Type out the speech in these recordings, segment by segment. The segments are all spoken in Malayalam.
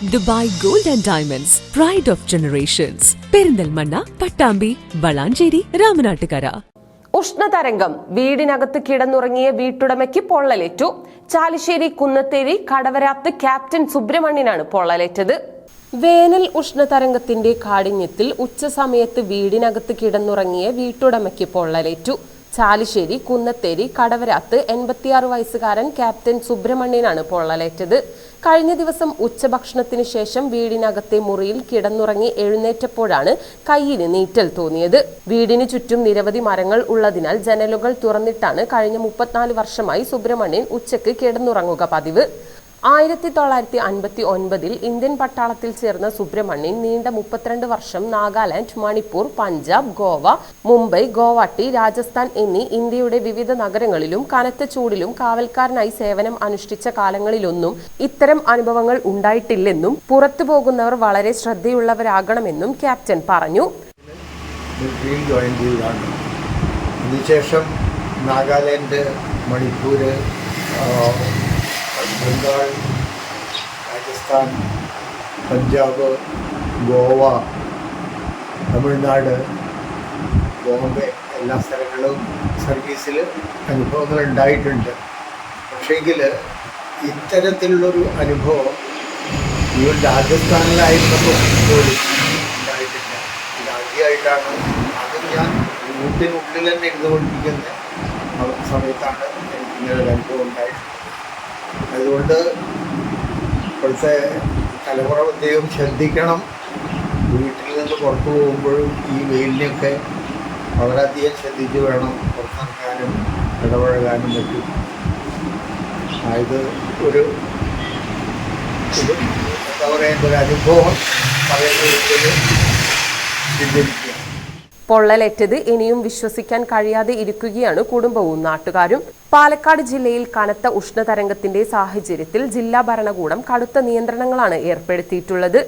Dubai gold and diamonds pride of generations Perinthalmanna Pattambi Valanchery Ramanattukara. ഉഷ്ണതരംഗം. വീടിനകത്ത് കിടന്നുറങ്ങിയ വീട്ടുടമയ്ക്ക് പൊള്ളലേറ്റു. ചാലിശ്ശേരി കുന്നത്തേരി കടവരാത്ത് ക്യാപ്റ്റൻ സുബ്രഹ്മണ്യനാണ് പൊള്ളലേറ്റത്. വേനൽ ഉഷ്ണതരംഗത്തിന്റെ കാഠിന്യത്തിൽ ഉച്ചസമയത്ത് വീടിനകത്ത് കിടന്നുറങ്ങിയ വീട്ടുടമയ്ക്ക് പൊള്ളലേറ്റു. ചാലിശ്ശേരി കുന്നത്തേരി കടവരാത്ത് എൺപത്തിയാറ് വയസ്സുകാരൻ ക്യാപ്റ്റൻ സുബ്രഹ്മണ്യനാണ് പൊള്ളലേറ്റത്. കഴിഞ്ഞ ദിവസം ഉച്ചഭക്ഷണത്തിന് ശേഷം വീടിനകത്തെ മുറിയിൽ കിടന്നുറങ്ങി എഴുന്നേറ്റപ്പോഴാണ് കയ്യിന് നീറ്റൽ തോന്നിയത്. വീടിന് ചുറ്റും നിരവധി മരങ്ങൾ ഉള്ളതിനാൽ ജനലുകൾ തുറന്നിട്ടാണ് കഴിഞ്ഞ മുപ്പത്തിനാല് വർഷമായി സുബ്രഹ്മണ്യൻ ഉച്ചയ്ക്ക് കിടന്നുറങ്ങുക പതിവ്. ആയിരത്തി തൊള്ളായിരത്തി അൻപത്തി ഒൻപതിൽ ഇന്ത്യൻ പട്ടാളത്തിൽ ചേർന്ന സുബ്രഹ്മണ്യൻ നീണ്ട മുപ്പത്തിരണ്ട് വർഷം നാഗാലാൻഡ് മണിപ്പൂർ പഞ്ചാബ് ഗോവ മുംബൈ ഗോവാട്ടി രാജസ്ഥാൻ എന്നീ ഇന്ത്യയുടെ വിവിധ നഗരങ്ങളിലും കനത്ത ചൂടിലും കാവൽക്കാരനായി സേവനം അനുഷ്ഠിച്ച കാലങ്ങളിലൊന്നും ഇത്തരം അനുഭവങ്ങൾ ഉണ്ടായിട്ടില്ലെന്നും പുറത്തു പോകുന്നവർ വളരെ ശ്രദ്ധയുള്ളവരാകണമെന്നും ക്യാപ്റ്റൻ പറഞ്ഞു. അതിനുശേഷം നാഗാലാൻഡ് മണിപ്പൂർ ബംഗാൾ രാജസ്ഥാൻ പഞ്ചാബ് ഗോവ തമിഴ്നാട് ബോംബെ എല്ലാ സ്ഥലങ്ങളും സർവീസിൽ അനുഭവങ്ങൾ ഉണ്ടായിട്ടുണ്ട് പക്ഷേങ്കിൽ ഇത്തരത്തിലുള്ളൊരു അനുഭവം ഈ രാജസ്ഥാനിലായിരുന്നപ്പോൾ പോലും ഉണ്ടായിട്ടില്ല. ഇതാദ്യമായിട്ടാണ് അതും ഞാൻ വീട്ടിനുള്ളിൽ തന്നെ ഇരുന്നുകൊണ്ടിരിക്കുന്ന ആ സമയത്താണ് എനിക്ക് ഇങ്ങനെ ഒരു അനുഭവം ഉണ്ടായിട്ടുള്ളത്. അതുകൊണ്ട് ഇപ്പോഴത്തെ തലമുറ പ്രത്യേകം ശ്രദ്ധിക്കണം. വീട്ടിൽ നിന്ന് പുറത്തു പോകുമ്പോഴും ഈ വെയിലിനെയൊക്കെ വളരെയധികം ശ്രദ്ധിച്ച് വേണം പുറത്തിറങ്ങാനും ഇടപഴകാനും പറ്റും. ഇത് ഒരു എന്താ പറയുക ഒരു അനുഭവം പറയുന്നത് ചിന്തിക്കുക പൊള്ളലേറ്റത് ഇനിയും വിശ്വസിക്കാൻ കഴിയാതെ ഇരിക്കുകയാണ് കുടുംബവും നാട്ടുകാരും. പാലക്കാട് ജില്ലയിൽ കനത്ത ഉഷ്ണതരംഗത്തിന്റെ സാഹചര്യത്തിൽ ജില്ലാ ഭരണകൂടം കടുത്ത നിയന്ത്രണങ്ങളാണ് ഏർപ്പെടുത്തിയിട്ടുള്ളത്.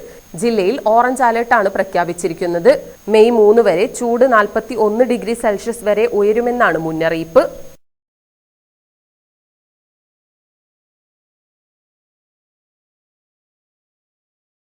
ജില്ലയിൽ ഓറഞ്ച് അലർട്ടാണ് പ്രഖ്യാപിച്ചിരിക്കുന്നത്. മെയ് മൂന്ന് വരെ ചൂട് നാൽപ്പത്തി ഒന്ന് ഡിഗ്രി സെൽഷ്യസ് വരെ ഉയരുമെന്നാണ് മുന്നറിയിപ്പ്.